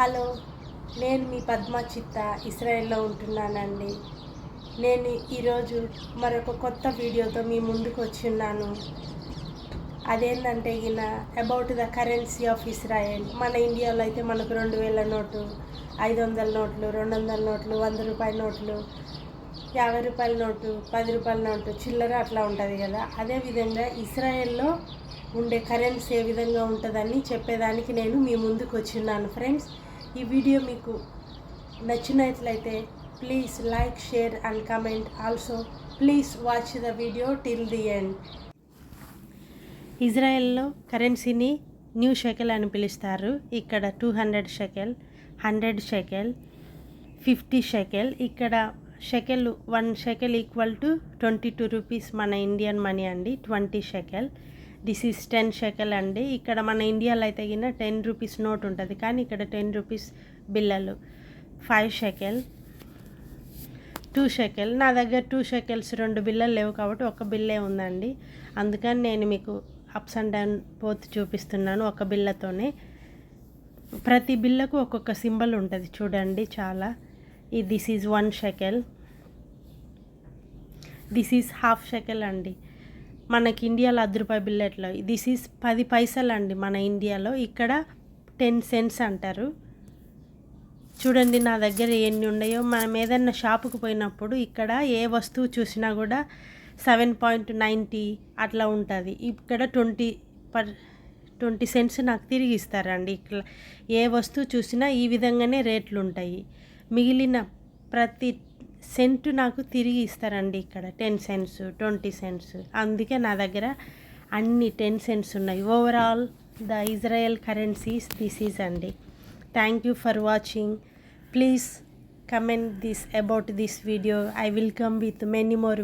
Hello నేను మీ పద్మ చిత్త ఇస్రాయెల్లో ఉంటున్నానండి. నేను ఈరోజు మరొక కొత్త వీడియోతో మీ ముందుకు వచ్చిన్నాను అదేంటంటే ఈయన about the currency of Israel మన ఇండియాలో అయితే మనకు రెండు వేల నోటు ఐదు వందల నోట్లు రెండు వందల నోట్లు వంద రూపాయల నోట్లు యాభై రూపాయల నోటు పది రూపాయల నోటు చిల్లర అట్లా ఉంటుంది కదా. అదేవిధంగా ఇస్రాయెల్లో ఉండే కరెన్సీ ఏ విధంగా ఉంటుందని చెప్పేదానికి నేను మీ ముందుకు వచ్చిన్నాను ఫ్రెండ్స్ ఈ వీడియో మీకు నచ్చినట్లయితే please like share and comment also please watch the video till the end ఇజ్రాయెల్లో కరెన్సీని న్యూ షెకెల్ అని పిలుస్తారు. ఇక్కడ two hundred shekel hundred shekel fifty shekel. ఇక్కడ shekel one shekel equal to twenty two rupees మన Indian money అండి. Twenty shekel this is ten shekel అండి. ఇక్కడ మన ఇండియాలో అయితే కింద టెన్ రూపీస్ నోట్ ఉంటుంది. కానీ ఇక్కడ టెన్ రూపీస్ బిల్లలు. Five shekel two shekel. నా దగ్గర టూ షెకెల్స్ రెండు బిల్లలు లేవు కాబట్టి ఒక బిల్లే ఉందండి. అందుకని నేను మీకు అప్స్ అండ్ డౌన్ పోత్ చూపిస్తున్నాను ఒక బిల్లతోనే. ప్రతి బిల్లకు ఒక్కొక్క సింబల్ ఉంటుంది చూడండి చాలా. ఈ this is one shekel. This is half shekel అండి. మనకి ఇండియాలో అర్ధ రూపాయి బిల్ ఎట్లా? దిస్ ఈజ్ పది పైసలు అండి మన ఇండియాలో. ఇక్కడ టెన్ సెంట్స్ అంటారు. చూడండి నా దగ్గర ఎన్ని ఉన్నాయో. మనం ఏదైనా షాపుకు పోయినప్పుడు ఇక్కడ ఏ వస్తువు చూసినా కూడా సెవెన్ పాయింట్ నైంటీ అట్లా ఉంటుంది. ఇక్కడ ట్వంటీ పర్ ట్వంటీ సెంట్స్ నాకు తిరిగి ఇస్తారండి. ఇక్కడ ఏ వస్తువు చూసినా ఈ విధంగానే రేట్లు ఉంటాయి. మిగిలిన ప్రతి సెంటు నాకు తిరిగి ఇస్తారండి ఇక్కడ. Ten cents twenty cents. అందుకే నా దగ్గర అన్ని టెన్ సెంట్స్ ఉన్నాయి. Overall the Israel currencies this is అండి. Thank you for watching please comment this about this video I will come with many more